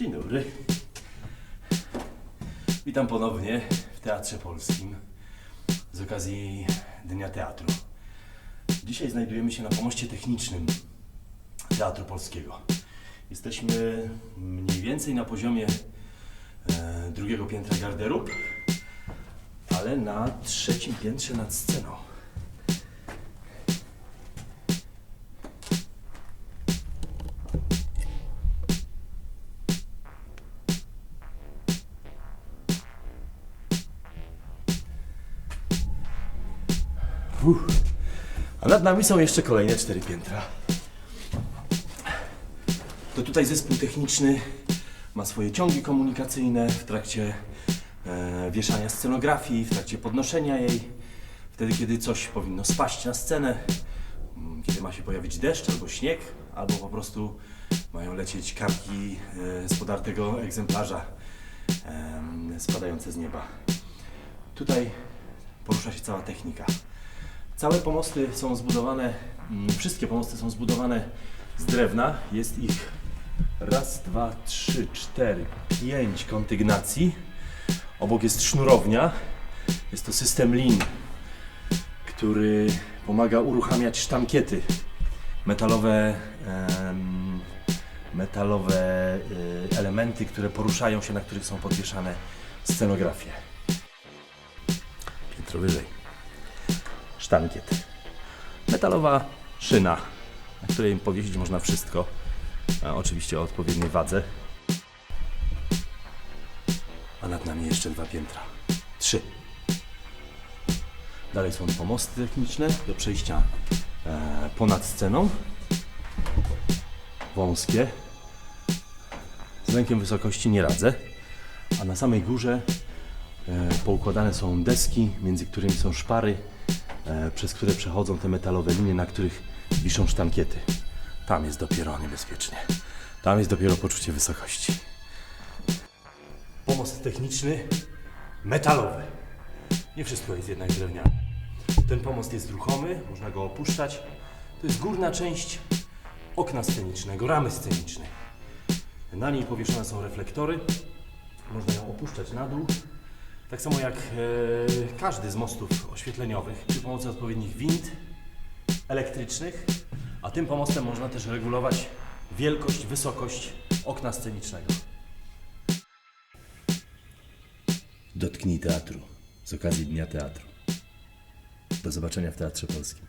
Dzień dobry. Witam ponownie w Teatrze Polskim z okazji Dnia Teatru. Dzisiaj znajdujemy się na pomoście technicznym Teatru Polskiego. Jesteśmy mniej więcej na poziomie e, drugiego piętra garderób, ale na trzecim piętrze nad sceną. Uff. A nad nami są jeszcze kolejne cztery piętra. To tutaj zespół techniczny ma swoje ciągi komunikacyjne w trakcie e, wieszania scenografii, w trakcie podnoszenia jej, wtedy kiedy coś powinno spaść na scenę, mm, kiedy ma się pojawić deszcz albo śnieg, albo po prostu mają lecieć kartki e, z podartego egzemplarza em, spadające z nieba. Tutaj porusza się cała technika. Całe pomosty są zbudowane, mm, wszystkie pomosty są zbudowane z drewna. Jest ich raz, dwa, trzy, cztery, pięć kondygnacji. Obok jest sznurownia. Jest to system lin, który pomaga uruchamiać sztankiety metalowe, em, metalowe y, elementy, które poruszają się, na których są podwieszane scenografie. Piętro wyżej sztankiet. Metalowa szyna, na której powiesić można wszystko, oczywiście o odpowiedniej wadze. A nad nami jeszcze dwa piętra. Trzy. Dalej są pomosty techniczne do przejścia e, ponad sceną. Wąskie. Z lękiem wysokości nie radzę. A na samej górze e, poukładane są deski, między którymi są szpary, przez które przechodzą te metalowe linie, na których wiszą sztankiety. Tam jest dopiero niebezpiecznie. Tam jest dopiero poczucie wysokości. Pomost techniczny metalowy. Nie wszystko jest jednak drewniane. Ten pomost jest ruchomy, można go opuszczać. To jest górna część okna scenicznego, ramy scenicznej. Na niej powieszone są reflektory. Można ją opuszczać na dół. Tak samo jak e, każdy z mostów oświetleniowych przy pomocy odpowiednich wind elektrycznych, a tym pomostem można też regulować wielkość, wysokość okna scenicznego. Dotknij teatru z okazji Dnia Teatru. Do zobaczenia w Teatrze Polskim.